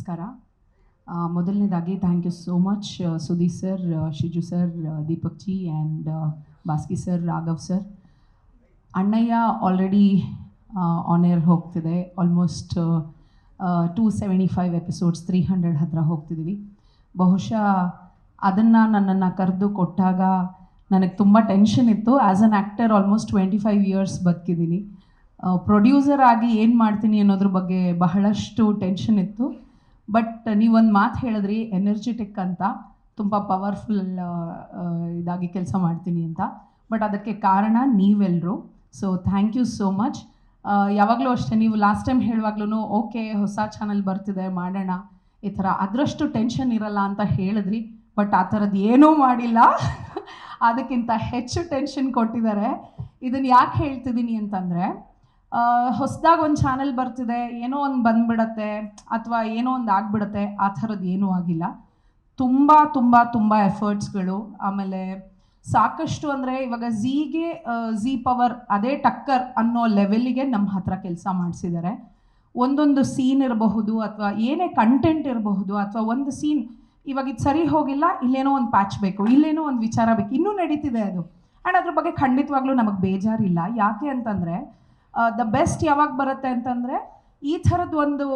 ನಮಸ್ಕಾರ. ಮೊದಲನೇದಾಗಿ thank you so much Sudeep sir Shiju sir Deepak ji and Baski sir Raghav sir Annayya already on air ಹೋಗ್ತಿದೆ. Almost two seventy five episodes three hundred ಹತ್ತಿರ ಹೋಗ್ತಿದ್ದೀವಿ ಬಹುಶಃ ಅದನ್ನು ನನ್ನನ್ನು ಕರೆದು ಕೊಟ್ಟಾಗ ನನಗೆ ತುಂಬ ಟೆನ್ಷನ್ ಇತ್ತು. As an actor almost twenty five years ಬದುಕಿದ್ದೀನಿ producer ಆಗಿ ಏನು ಮಾಡ್ತೀನಿ ಅನ್ನೋದ್ರ ಬಗ್ಗೆ ಬಹಳಷ್ಟು ಟೆನ್ಷನ್ ಇತ್ತು. ಬಟ್ ನೀವೊಂದು ಮಾತು ಹೇಳಿದ್ರಿ ಎನರ್ಜೆಟಿಕ್ ಅಂತ, ತುಂಬ ಪವರ್ಫುಲ್ ಇದಾಗಿ ಕೆಲಸ ಮಾಡ್ತೀನಿ ಅಂತ. ಬಟ್ ಅದಕ್ಕೆ ಕಾರಣ ನೀವೆಲ್ಲರೂ so thank you so much ಯಾವಾಗಲೂ ಅಷ್ಟೇ, ನೀವು ಲಾಸ್ಟ್ ಟೈಮ್ ಹೇಳುವಾಗ್ಲೂ ಓಕೆ ಹೊಸ ಚಾನಲ್ ಬರ್ತಿದೆ, ಮಾಡೋಣ. ಈ ಥರ ಅದರಷ್ಟು ಟೆನ್ಷನ್ ಇರಲ್ಲ ಅಂತ ಹೇಳಿದ್ರಿ. ಬಟ್ ಆ ಥರದ್ದು ಏನೂ ಮಾಡಿಲ್ಲ. ಅದಕ್ಕಿಂತ ಹೆಚ್ಚು ಟೆನ್ಷನ್ ಕೊಟ್ಟಿದ್ದಾರೆ. ಇದನ್ನು ಯಾಕೆ ಹೇಳ್ತಿದ್ದೀನಿ ಅಂತಂದರೆ ಹೊಸದಾಗಿ ಒಂದು ಚಾನೆಲ್ ಬರ್ತಿದೆ, ಏನೋ ಒಂದು ಬಂದ್ಬಿಡತ್ತೆ, ಅಥವಾ ಏನೋ ಒಂದು ಆಗ್ಬಿಡತ್ತೆ, ಆ ಥರದ್ದು ಏನೂ ಆಗಿಲ್ಲ. ತುಂಬ ತುಂಬ ತುಂಬ ಎಫರ್ಟ್ಸ್ಗಳು ಆಮೇಲೆ ಸಾಕಷ್ಟು ಅಂದರೆ ಇವಾಗ ಝೀಗೆ ಝೀ ಪವರ್ ಅದೇ ಟಕ್ಕರ್ ಅನ್ನೋ ಲೆವೆಲ್ಲಿಗೆ ನಮ್ಮ ಹತ್ರ ಕೆಲಸ ಮಾಡಿಸಿದ್ದಾರೆ ಒಂದೊಂದು ಸೀನ್ ಇರಬಹುದು, ಅಥವಾ ಏನೇ ಕಂಟೆಂಟ್ ಇರಬಹುದು, ಅಥವಾ ಒಂದು ಸೀನ್ ಇವಾಗ ಇದು ಸರಿ ಹೋಗಿಲ್ಲ, ಇಲ್ಲೇನೋ ಒಂದು ಪ್ಯಾಚ್ ಬೇಕು, ಇಲ್ಲೇನೋ ಒಂದು ವಿಚಾರ ಬೇಕು, ಇನ್ನೂ ನಡೀತಿದೆ ಅದು. ಆ್ಯಂಡ್ ಅದ್ರ ಬಗ್ಗೆ ಖಂಡಿತವಾಗ್ಲೂ ನಮಗೆ ಬೇಜಾರಿಲ್ಲ. ಯಾಕೆ ಅಂತಂದರೆ ದ ಬೆಸ್ಟ್ ಯಾವಾಗ ಬರುತ್ತೆ ಅಂತಂದರೆ ಈ ಥರದ್ದು ಒಂದು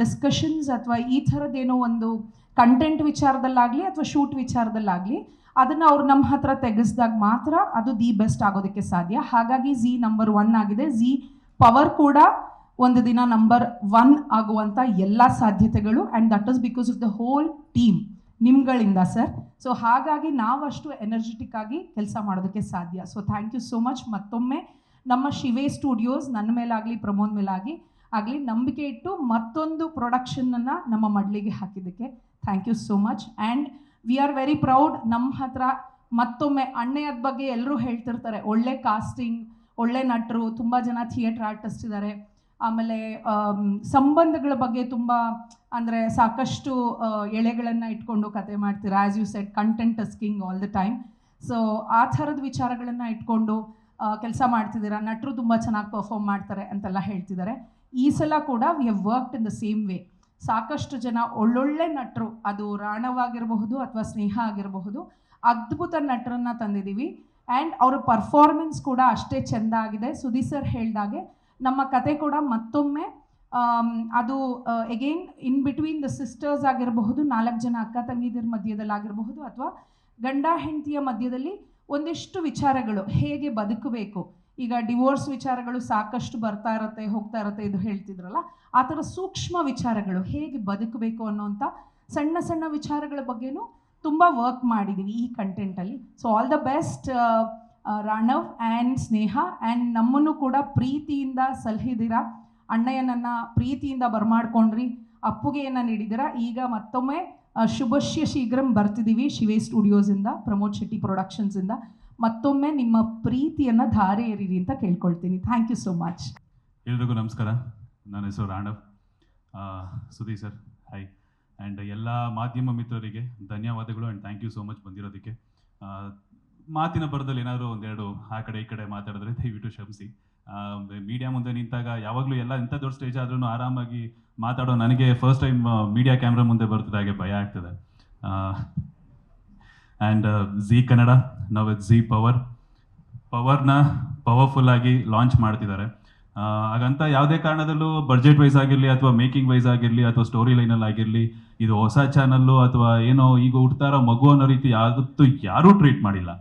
ಡಿಸ್ಕಷನ್ಸ್ ಅಥವಾ ಈ ಥರದ್ದೇನೋ ಒಂದು ಕಂಟೆಂಟ್ ವಿಚಾರದಲ್ಲಾಗಲಿ ಅಥವಾ ಶೂಟ್ ವಿಚಾರದಲ್ಲಾಗಲಿ ಅದನ್ನು ಅವ್ರು ನಮ್ಮ ಹತ್ರ ತೆಗೆಸಿದಾಗ ಮಾತ್ರ ಅದು ದಿ ಬೆಸ್ಟ್ ಆಗೋದಕ್ಕೆ ಸಾಧ್ಯ. ಹಾಗಾಗಿ ಝಿ ನಂಬರ್ ಒನ್ ಆಗಿದೆ. ಝಿ ಪವರ್ ಕೂಡ ಒಂದು ದಿನ ನಂಬರ್ ಒನ್ ಆಗುವಂಥ ಎಲ್ಲ ಸಾಧ್ಯತೆಗಳು and that is because of the whole team ನಿಮ್ಗಳಿಂದ sir so ಹಾಗಾಗಿ ನಾವಷ್ಟು ಎನರ್ಜೆಟಿಕ್ ಆಗಿ ಕೆಲಸ ಮಾಡೋದಕ್ಕೆ ಸಾಧ್ಯ. So thank you so much ಮತ್ತೊಮ್ಮೆ ನಮ್ಮ ಶಿವೇ ಸ್ಟುಡಿಯೋಸ್ ನನ್ನ ಮೇಲಾಗಲಿ ಪ್ರಮೋದ್ ಮೇಲಾಗಿ ಆಗಲಿ ನಂಬಿಕೆ ಇಟ್ಟು ಮತ್ತೊಂದು ಪ್ರೊಡಕ್ಷನನ್ನು ನಮ್ಮ ಮಡ್ಲಿಗೆ ಹಾಕಿದ್ದಕ್ಕೆ thank you so much and we are very proud ನಮ್ಮ ಹತ್ರ ಮತ್ತೊಮ್ಮೆ ಅಣ್ಣೆಯದ ಬಗ್ಗೆ ಎಲ್ಲರೂ ಹೇಳ್ತಿರ್ತಾರೆ. ಒಳ್ಳೆ ಕಾಸ್ಟಿಂಗ್ ಒಳ್ಳೆ ನಟರು, ತುಂಬ ಜನ ಥಿಯೇಟ್ರ್ ಆರ್ಟಿಸ್ಟ್ ಇದ್ದಾರೆ ಆಮೇಲೆ ಸಂಬಂಧಗಳ ಬಗ್ಗೆ ತುಂಬ ಅಂದರೆ ಸಾಕಷ್ಟು ಎಳೆಗಳನ್ನು ಇಟ್ಕೊಂಡು ಕತೆ ಮಾಡ್ತೀರಾ. As you said content king all the time so ಆ ಥರದ ವಿಚಾರಗಳನ್ನು ಇಟ್ಕೊಂಡು ಕೆಲಸ ಮಾಡ್ತಿದ್ದೀರಾ? ನಟರು ತುಂಬ ಚೆನ್ನಾಗಿ ಪರ್ಫಾರ್ಮ್ ಮಾಡ್ತಾರೆ ಅಂತೆಲ್ಲ ಹೇಳ್ತಿದ್ದಾರೆ. ಈ ಸಲ ಕೂಡ we have worked in the same way ಸಾಕಷ್ಟು ಜನ ಒಳ್ಳೊಳ್ಳೆ ನಟರು, ಅದು ರಾಣವಾಗಿರಬಹುದು ಅಥವಾ ಸ್ನೇಹ ಆಗಿರಬಹುದು, ಅದ್ಭುತ ನಟರನ್ನ ತಂದಿದ್ದೀವಿ. ಆ್ಯಂಡ್ ಅವರ ಪರ್ಫಾರ್ಮೆನ್ಸ್ ಕೂಡ ಅಷ್ಟೇ ಚೆಂದ ಆಗಿದೆ. ಸುದೀಪ್ ಸರ್ ಹೇಳ್ದಾಗೆ ನಮ್ಮ ಕತೆ ಕೂಡ ಮತ್ತೊಮ್ಮೆ ಅದು again in between the sisters ಆಗಿರಬಹುದು, ನಾಲ್ಕು ಜನ ಅಕ್ಕ ತಂಗಿದಿರ ಮಧ್ಯದಲ್ಲಾಗಿರಬಹುದು ಅಥವಾ ಗಂಡ ಹೆಂಡತಿಯ ಮಧ್ಯದಲ್ಲಿ ಒಂದಿಷ್ಟು ವಿಚಾರಗಳು ಹೇಗೆ ಬದುಕಬೇಕು? ಈಗ ಡಿವೋರ್ಸ್ ವಿಚಾರಗಳು ಸಾಕಷ್ಟು ಬರ್ತಾ ಇರತ್ತೆ, ಹೋಗ್ತಾ ಇರತ್ತೆ ಇದು ಹೇಳ್ತಿದ್ರಲ್ಲ, ಆ ಥರ ಸೂಕ್ಷ್ಮ ವಿಚಾರಗಳು ಹೇಗೆ ಬದುಕಬೇಕು ಅನ್ನೋಂಥ ಸಣ್ಣ ಸಣ್ಣ ವಿಚಾರಗಳ ಬಗ್ಗೆನೂ ತುಂಬ ವರ್ಕ್ ಮಾಡಿದ್ದೀವಿ ಈ ಕಂಟೆಂಟಲ್ಲಿ so all the best Ranav and Sneha and ನಮ್ಮನ್ನು ಕೂಡ ಪ್ರೀತಿಯಿಂದ ಸಲಹಿದಿರ ಅಣ್ಣಯ್ಯನನ್ನು ಪ್ರೀತಿಯಿಂದ ಬರಮಾಡ್ಕೊಂಡ್ರಿ, ಅಪ್ಪುಗೆಯನ್ನು ನೀಡಿದಿರ ಈಗ ಮತ್ತೊಮ್ಮೆ ಶುಭಶ್ಯ ಶೀಘ್ರಂ ಬರ್ತಿದ್ದೀವಿ ಶಿವೆ ಸ್ಟುಡಿಯೋಸಿಂದ ಪ್ರಮೋದ್ ಶೆಟ್ಟಿ ಪ್ರೊಡಕ್ಷನ್ಸಿಂದ ಮತ್ತೊಮ್ಮೆ ನಿಮ್ಮ ಪ್ರೀತಿಯನ್ನು ಧಾರೆ ಏರಿರಿ ಅಂತ ಕೇಳ್ಕೊಳ್ತೀನಿ. ಥ್ಯಾಂಕ್ ಯು ಸೋ ಮಚ್ ಎಲ್ರಿಗೂ ನಮಸ್ಕಾರ. ನನ್ನ ಹೆಸರು Ranav. Sudeep sir hi and ಎಲ್ಲ ಮಾಧ್ಯಮ ಮಿತ್ರರಿಗೆ ಧನ್ಯವಾದಗಳು and thank you so much ಬಂದಿರೋದಕ್ಕೆ. ಮಾತಿನ ಬರದಲ್ಲಿ ಏನಾದರೂ ಒಂದೆರಡು ಆ ಕಡೆ ಈ ಕಡೆ ಮಾತಾಡಿದ್ರೆ ದಯವಿಟ್ಟು ಕ್ಷಮಿಸಿ. ಮೀಡಿಯಾ ಮುಂದೆ ನಿಂತಾಗ ಯಾವಾಗಲೂ ಎಲ್ಲ ಇಂಥ ದೊಡ್ಡ ಸ್ಟೇಜ್ ಆದ್ರೂ ಆರಾಮಾಗಿ ಮಾತಾಡೋ ನನಗೆ ಫಸ್ಟ್ ಟೈಮ್ ಮೀಡಿಯಾ ಕ್ಯಾಮ್ರಾ ಮುಂದೆ ಬರ್ತದೆ, ಹಾಗೆ ಭಯ ಆಗ್ತದೆ. ಆ್ಯಂಡ್ ಝೀ ಕನ್ನಡ ನಾವು ಝೀ ಪವರ್ ಪವರ್ನ ಪವರ್ಫುಲ್ ಆಗಿ ಲಾಂಚ್ ಮಾಡ್ತಿದ್ದಾರೆ. ಹಾಗಂತ ಯಾವುದೇ ಕಾರಣದಲ್ಲೂ ಬಜೆಟ್ ವೈಸ್ ಆಗಿರಲಿ ಅಥವಾ ಮೇಕಿಂಗ್ ವೈಸ್ ಆಗಿರಲಿ ಅಥವಾ ಸ್ಟೋರಿ ಲೈನಲ್ಲಿ ಆಗಿರಲಿ, ಇದು ಹೊಸ ಚಾನಲ್ಲು ಅಥವಾ ಏನೋ ಈಗ ಹುಡ್ತಾರೋ ಮಗು ಅನ್ನೋ ರೀತಿ ಯಾವತ್ತೂ ಯಾರೂ ಟ್ರೀಟ್ ಮಾಡಿಲ್ಲ.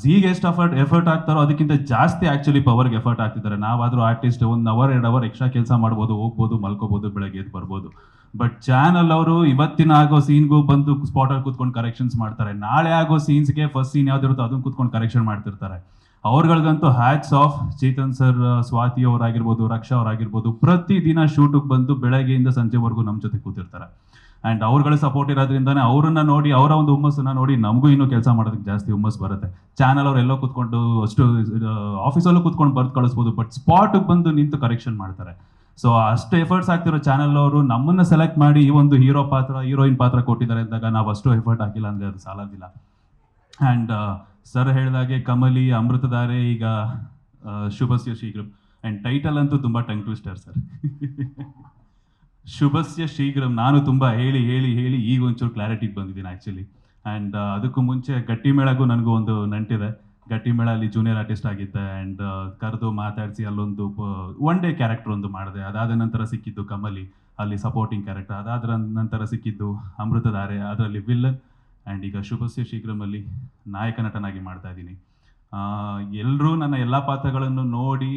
ಝೀಗೆ ಎಷ್ಟು ಎಫರ್ಟ್ ಎಫರ್ಟ್ ಆಗ್ತಾರೋ ಅದಕ್ಕಿಂತ ಜಾಸ್ತಿ ಆ್ಯಕ್ಚುಲಿ ಪವರ್ಗೆ ಎಫರ್ಟ್ ಹಾಕ್ತಿದ್ದಾರೆ ನಾವಾದರೂ ಆರ್ಟಿಸ್ಟ್ ಒಂದು ಅವರ್ ಎರಡು ಅವರ್ ಎಕ್ಸ್ಟ್ರಾ ಕೆಲಸ ಮಾಡ್ಬೋದು, ಹೋಗ್ಬೋದು, ಮಲ್ಕೋಬೋದು, ಬೆಳಗ್ಗೆ ಎದ್ದು ಬರ್ಬೋದು. ಬಟ್ ಚಾನಲ್ ಅವರು ಇವತ್ತಿನ ಆಗೋ ಸೀನ್ಗೂ ಬಂದು ಸ್ಪಾಟಲ್ಲಿ ಕೂತ್ಕೊಂಡು ಕರೆಕ್ಷನ್ಸ್ ಮಾಡ್ತಾರೆ. ನಾಳೆ ಆಗೋ ಸೀನ್ಸ್ಗೆ ಫಸ್ಟ್ ಸೀನ್ ಯಾವ್ದಿರುತ್ತೋ ಅದನ್ನ ಕೂತ್ಕೊಂಡು ಕರೆಕ್ಷನ್ ಮಾಡ್ತಿರ್ತಾರೆ. ಅವ್ರಗಳಿಗಂತೂ hats off Chetan sir Swathi ಅವರಾಗಿರ್ಬೋದು, Raksha ಅವರಾಗಿರ್ಬೋದು, ಪ್ರತಿದಿನ ಶೂಟಿಗೆ ಬಂದು ಬೆಳಗ್ಗೆಯಿಂದ ಸಂಜೆವರೆಗೂ ನಮ್ಮ ಜೊತೆ ಕೂತಿರ್ತಾರೆ. ಆ್ಯಂಡ್ ಅವ್ರಗಳ ಸಪೋರ್ಟ್ ಇರೋದ್ರಿಂದಾನೆ ಅವರನ್ನು ನೋಡಿ, ಅವರ ಒಂದು ಹುಮ್ಮಸ್ಸನ್ನು ನೋಡಿ ನಮಗೂ ಇನ್ನೂ ಕೆಲಸ ಮಾಡೋದಕ್ಕೆ ಜಾಸ್ತಿ ಹುಮ್ಮಸ್ ಬರುತ್ತೆ. ಚಾನಲ್ ಅವ್ರು ಎಲ್ಲೋ ಕೂತ್ಕೊಂಡು, ಅಷ್ಟು ಆಫೀಸಲ್ಲೂ ಕೂತ್ಕೊಂಡು ಬರ್ದು ಕಳಿಸ್ಬೋದು ಬಟ್ ಸ್ಪಾಟಿಗೆ ಬಂದು ನಿಂತು ಕರೆಕ್ಷನ್ ಮಾಡ್ತಾರೆ. ಸೊ ಅಷ್ಟು ಎಫರ್ಟ್ಸ್ ಆಗ್ತಿರೋ ಚಾನಲ್ ಅವರು ನಮ್ಮನ್ನು ಸೆಲೆಕ್ಟ್ ಮಾಡಿ ಈ ಒಂದು ಹೀರೋ ಪಾತ್ರ ಹೀರೋಯಿನ್ ಪಾತ್ರ ಕೊಟ್ಟಿದ್ದಾರೆ ಅಂದಾಗ ನಾವು ಅಷ್ಟು ಎಫರ್ಟ್ ಹಾಕಿಲ್ಲ ಅಂದರೆ ಅದು ಸಾಲೋದಿಲ್ಲ. ಆ್ಯಂಡ್ ಸರ್ ಹೇಳಿದಾಗೆ ಕಮಲಿ, ಅಮೃತಧಾರೆ, ಈಗ ಶುಭಸ್ಯ ಶೀಘ್ರ. ಆ್ಯಂಡ್ ಟೈಟಲ್ ಅಂತೂ ತುಂಬ ಟಂಗ್ ಟ್ವಿಸ್ಟರ್ ಸರ್ ಶುಭಸ್ಯ ಶೀಘ್ರಂ. ನಾನು ತುಂಬ ಹೇಳಿ ಹೇಳಿ ಹೇಳಿ ಈಗ ಒಂಚೂರು ಕ್ಲಾರಿಟಿಗೆ ಬಂದಿದ್ದೀನಿ ಆ್ಯಕ್ಚುಲಿ ಆ್ಯಂಡ್ ಅದಕ್ಕೂ ಮುಂಚೆ ಗಟ್ಟಿಮೇಳಗೂ ನನಗೂ ಒಂದು ನಂಟಿದೆ. ಗಟ್ಟಿಮೇಳ ಅಲ್ಲಿ ಜೂನಿಯರ್ ಆರ್ಟಿಸ್ಟ್ ಆಗಿದ್ದೆ. ಆ್ಯಂಡ್ ಕರೆದು ಮಾತಾಡಿಸಿ ಅಲ್ಲೊಂದು ಒನ್ ಡೇ ಕ್ಯಾರೆಕ್ಟರ್ ಒಂದು ಮಾಡಿದೆ. ಅದಾದ ನಂತರ ಸಿಕ್ಕಿದ್ದು ಕಮಲಿ, ಅಲ್ಲಿ ಸಪೋರ್ಟಿಂಗ್ ಕ್ಯಾರೆಕ್ಟರ್ ಅದಾದ ನಂತರ ಸಿಕ್ಕಿದ್ದು ಅಮೃತಧಾರೆ, ಅದರಲ್ಲಿ ವಿಲ್ಲನ್ ಆ್ಯಂಡ್ ಈಗ ಶುಭಸ್ಯ ಶೀಘ್ರಮಲ್ಲಿ ನಾಯಕ ನಟನಾಗಿ ಮಾಡ್ತಾ ಇದ್ದೀನಿ. ಎಲ್ಲರೂ ನನ್ನ ಎಲ್ಲ ಪಾತ್ರಗಳನ್ನು ನೋಡಿ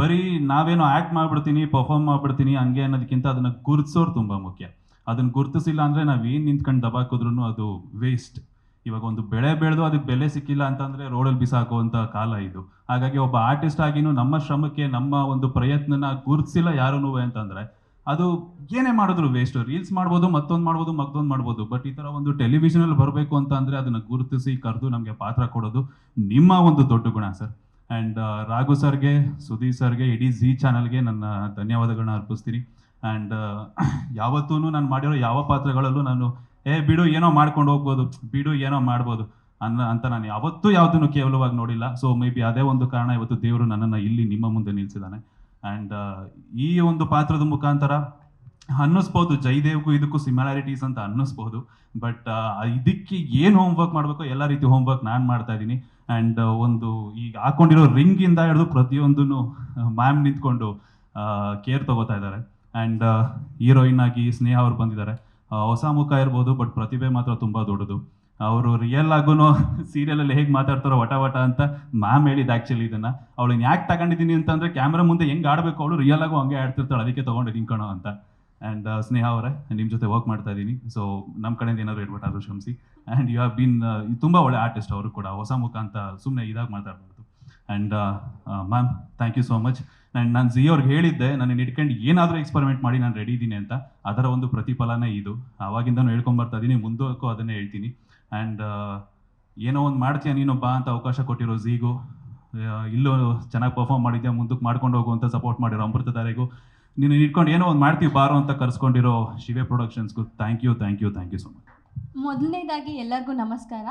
ಬರೀ ನಾವೇನೋ ಆ್ಯಕ್ಟ್ ಮಾಡ್ಬಿಡ್ತೀನಿ ಪರ್ಫಾರ್ಮ್ ಮಾಡಿಬಿಡ್ತೀನಿ ಹಂಗೆ ಅನ್ನೋದಕ್ಕಿಂತ ಅದನ್ನು ಗುರುತಿಸೋರು ತುಂಬ ಮುಖ್ಯ. ಅದನ್ನು ಗುರುತಿಸಿಲ್ಲ ಅಂದರೆ ನಾವು ಏನು ನಿಂತ್ಕೊಂಡು ದಬಾಕಿದ್ರು ಅದು ವೇಸ್ಟ್ ಇವಾಗ ಒಂದು ಬೆಳೆ ಬೆಳೆದು ಅದಕ್ಕೆ ಬೆಲೆ ಸಿಕ್ಕಿಲ್ಲ ಅಂತಂದರೆ ರೋಡಲ್ಲಿ ಬಿಸಾಕುವಂಥ ಕಾಲ ಇದು. ಹಾಗಾಗಿ ಒಬ್ಬ ಆರ್ಟಿಸ್ಟ್ ಆಗಿನೂ ನಮ್ಮ ಶ್ರಮಕ್ಕೆ ನಮ್ಮ ಒಂದು ಪ್ರಯತ್ನನ ಗುರುತಿಸಿಲ್ಲ ಯಾರೂ ಅಂತಂದರೆ ಅದು ಏನೇ ಮಾಡಿದ್ರು ವೇಸ್ಟ್ ರೀಲ್ಸ್ ಮಾಡ್ಬೋದು, ಮತ್ತೊಂದು ಮಾಡ್ಬೋದು ಮತ್ತೊಂದು ಮಾಡ್ಬೋದು. ಬಟ್ ಈ ಥರ ಒಂದು ಟೆಲಿವಿಷನಲ್ಲಿ ಬರಬೇಕು ಅಂತ ಅಂದರೆ ಅದನ್ನು ಗುರುತಿಸಿ, ಕರೆದು ನಮಗೆ ಪಾತ್ರ ಕೊಡೋದು ನಿಮ್ಮ ಒಂದು ದೊಡ್ಡ ಗುಣ ಸರ್ ಆ್ಯಂಡ್ ರಾಘು ಸರ್ಗೆ, ಸುದೀಪ್ ಸರ್ಗೆ, ಇಡೀ ಝೀ ಚಾನಲ್ಗೆ ನನ್ನ ಧನ್ಯವಾದಗಳನ್ನ ಅರ್ಪಿಸ್ತೀನಿ. ಆ್ಯಂಡ್ ಯಾವತ್ತೂ ನಾನು ಮಾಡಿರೋ ಯಾವ ಪಾತ್ರಗಳಲ್ಲೂ ನಾನು, ಏ, ಬಿಡು, ಏನೋ ಮಾಡ್ಕೊಂಡು ಹೋಗ್ಬೋದು, ಬಿಡು, ಏನೋ ಮಾಡ್ಬೋದು ಅನ್ನ, ಅಂತ ನಾನು ಯಾವತ್ತೂ ಯಾವುದನ್ನು ಕೇವಲವಾಗಿ ನೋಡಿಲ್ಲ. ಸೊ ಮೇ ಬಿ ಅದೇ ಒಂದು ಕಾರಣ ಇವತ್ತು ದೇವರು ನನ್ನನ್ನು ಇಲ್ಲಿ ನಿಮ್ಮ ಮುಂದೆ ನಿಲ್ಲಿಸಿದ್ದಾನೆ ಆ್ಯಂಡ್ ಈ ಒಂದು ಪಾತ್ರದ ಮುಖಾಂತರ ಅನ್ನಿಸ್ಬೋದು. ಜಯದೇವ್ಗೂ ಇದಕ್ಕೂ ಸಿಮಿಲಾರಿಟೀಸ್ ಅಂತ ಅನ್ನಿಸ್ಬೋದು. ಬಟ್ ಇದಕ್ಕೆ ಏನು ಹೋಮ್ವರ್ಕ್ ಮಾಡಬೇಕು ಎಲ್ಲ ರೀತಿ ಹೋಮ್ವರ್ಕ್ ನಾನು ಮಾಡ್ತಾ ಇದ್ದೀನಿ. ಆ್ಯಂಡ್ ಒಂದು ಈಗ ಹಾಕೊಂಡಿರೋ ರಿಂಗಿಂದ ಹಿಡಿದು ಪ್ರತಿಯೊಂದನ್ನು ಮ್ಯಾಮ್ ನಿಂತ್ಕೊಂಡು ಕೇರ್ ತಗೋತಾ ಇದ್ದಾರೆ. ಆ್ಯಂಡ್ ಹೀರೋಯಿನ್ ಆಗಿ ಸ್ನೇಹ ಅವ್ರು ಬಂದಿದ್ದಾರೆ. ಹೊಸ ಮುಖ ಇರ್ಬೋದು ಬಟ್ ಪ್ರತಿಭೆ ಮಾತ್ರ ತುಂಬ ದೊಡ್ಡದು. ಅವರು ರಿಯಲ್ ಆಗೂ ಸೀರಿಯಲಲ್ಲಿ ಹೇಗೆ ಮಾತಾಡ್ತಾರೋ ವಟ ವಟ ಅಂತ ಮ್ಯಾಮ್ ಹೇಳಿದ್ದು ಆ್ಯಕ್ಚುಲಿ ಇದನ್ನು. ಅವಳನ್ನ ಯಾಕೆ ತಗೊಂಡಿದ್ದೀನಿ ಅಂತಂದರೆ ಕ್ಯಾಮ್ರಾ ಮುಂದೆ ಹೆಂಗೆ ಆಡಬೇಕು ಅವಳು ರಿಯಲ್ ಆಗು ಹಂಗೆ ಆಡ್ತಿರ್ತಾಳೆ, ಅದಕ್ಕೆ ತೊಗೊಂಡಿದ್ದೀನಿ ಕಣೋ ಅಂತ. ಆ್ಯಂಡ್ ಸ್ನೇಹ ಅವರೇ ನಿಮ್ಮ ಜೊತೆ ವರ್ಕ್ ಮಾಡ್ತಾ ಇದ್ದೀನಿ. ಸೊ ನಮ್ಮ ಕಡೆಯಿಂದ ಏನಾದ್ರು ಹೇಳ್ಬಿಟ್ಟು ಆದರೂ ಶ್ರಮಿಸಿ ಆ್ಯಂಡ್ ಯು ಹ್ಯಾವ್ ಬೀನ್ ತುಂಬ ಒಳ್ಳೆ ಆರ್ಟಿಸ್ಟ್ ಅವರು ಕೂಡ. ಹೊಸ ಮುಖ ಅಂತ ಸುಮ್ಮನೆ ಇದಾಗಿ ಮಾತಾಡ್ಬಾರ್ದು. And ma'am thank you so much and ನಾನು ಜಿ ಅವ್ರಿಗೆ ಹೇಳಿದ್ದೆ ನನ್ನ ಇಟ್ಕೊಂಡು ಏನಾದರೂ ಎಕ್ಸ್ಪರಿಮೆಂಟ್ ಮಾಡಿ ನಾನು ರೆಡಿ ಇದ್ದೀನಿ ಅಂತ. ಅದರ ಒಂದು ಪ್ರತಿಫಲನೇ ಇದು. ಆವಾಗಿಂದನೂ ಹೇಳ್ಕೊಂಬರ್ತಾ ಇದ್ದೀನಿ ಮುಂದಕ್ಕೂ ಅದನ್ನೇ ಹೇಳ್ತೀನಿ. ಆ್ಯಂಡ್ ಏನೋ ಒಂದು ಮಾಡ್ತೀಯ ನೀನು, ಬಾ ಅಂತ ಅವಕಾಶ ಕೊಟ್ಟಿರೋ ಝೀಗು ಇಲ್ಲೂ ಚೆನ್ನಾಗಿ ಪರ್ಫಾರ್ಮ್ ಮಾಡಿದ್ಯಾ, ಮುಂದಕ್ಕೆ ಮಾಡ್ಕೊಂಡು ಹೋಗು ಅಂತ ಸಪೋರ್ಟ್ ಮಾಡಿರೋ ಅಮೃತಧಾರೆಗೂ ನೀನು ಇಟ್ಕೊಂಡು ಏನೋ ಒಂದು ಮಾಡ್ತೀವಿ ಬಾರೋ ಅಂತ ಕರ್ಸ್ಕೊಂಡಿರೋ ಶಿವೆ ಪ್ರೊಡಕ್ಷನ್ಸ್ಗೂ thank you thank you thank you so much ಮೊದಲನೇದಾಗಿ ಎಲ್ಲರಿಗೂ ನಮಸ್ಕಾರ.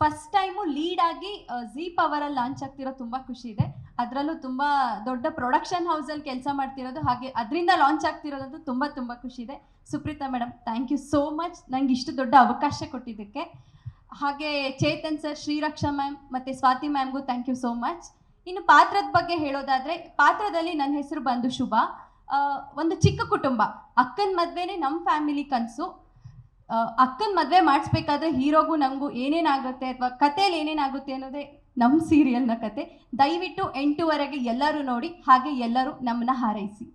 ಫಸ್ಟ್ ಟೈಮು ಲೀಡ್ ಆಗಿ ಜಿ ಪವರಲ್ಲಿ ಲಾಂಚ್ ಆಗ್ತಿರೋ ತುಂಬ ಖುಷಿ ಇದೆ. ಅದರಲ್ಲೂ ತುಂಬ ದೊಡ್ಡ ಪ್ರೊಡಕ್ಷನ್ ಹೌಸಲ್ಲಿ ಕೆಲಸ ಮಾಡ್ತಿರೋದು, ಹಾಗೆ ಅದರಿಂದ ಲಾಂಚ್ ಆಗ್ತಿರೋದಂತೂ ತುಂಬ ತುಂಬ ಖುಷಿ ಇದೆ. Supreetha madam thank you so much ನಂಗೆ ಇಷ್ಟು ದೊಡ್ಡ ಅವಕಾಶ ಕೊಟ್ಟಿದ್ದಕ್ಕೆ. ಹಾಗೆ ಚೇತನ್ ಸರ್ ಶ್ರೀರಕ್ಷಾ ಮ್ಯಾಮ್ ಮತ್ತು ಸ್ವಾತಿ ಮ್ಯಾಮ್ಗೂ ಥ್ಯಾಂಕ್ ಯು ಸೋ ಮಚ್ ಇನ್ನು ಪಾತ್ರದ ಬಗ್ಗೆ ಹೇಳೋದಾದರೆ, ಪಾತ್ರದಲ್ಲಿ ನನ್ನ ಹೆಸರು ಬಂದು ಶುಭ. ಒಂದು ಚಿಕ್ಕ ಕುಟುಂಬ. ಅಕ್ಕನ ಮದುವೆನೇ ನಮ್ಮ ಫ್ಯಾಮಿಲಿ ಕನಸು. ಅಕ್ಕನ ಮದುವೆ ಮಾಡಿಸ್ಬೇಕಾದ್ರೆ ಹೀರೋಗೂ ನಮಗೂ ಏನೇನಾಗುತ್ತೆ ಅಥವಾ ಕತೆಯಲ್ಲಿ ಏನೇನಾಗುತ್ತೆ ಅನ್ನೋದೇ ನಮ್ಮ ಸೀರಿಯಲ್ನ ಕತೆ. ದಯವಿಟ್ಟು ಎಂಟುವರೆಗೆ ಎಲ್ಲರೂ ನೋಡಿ, ಹಾಗೆ ಎಲ್ಲರೂ ನಮ್ಮನ್ನ ಹಾರೈಸಿ.